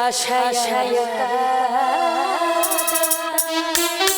হাসায় প্রেমের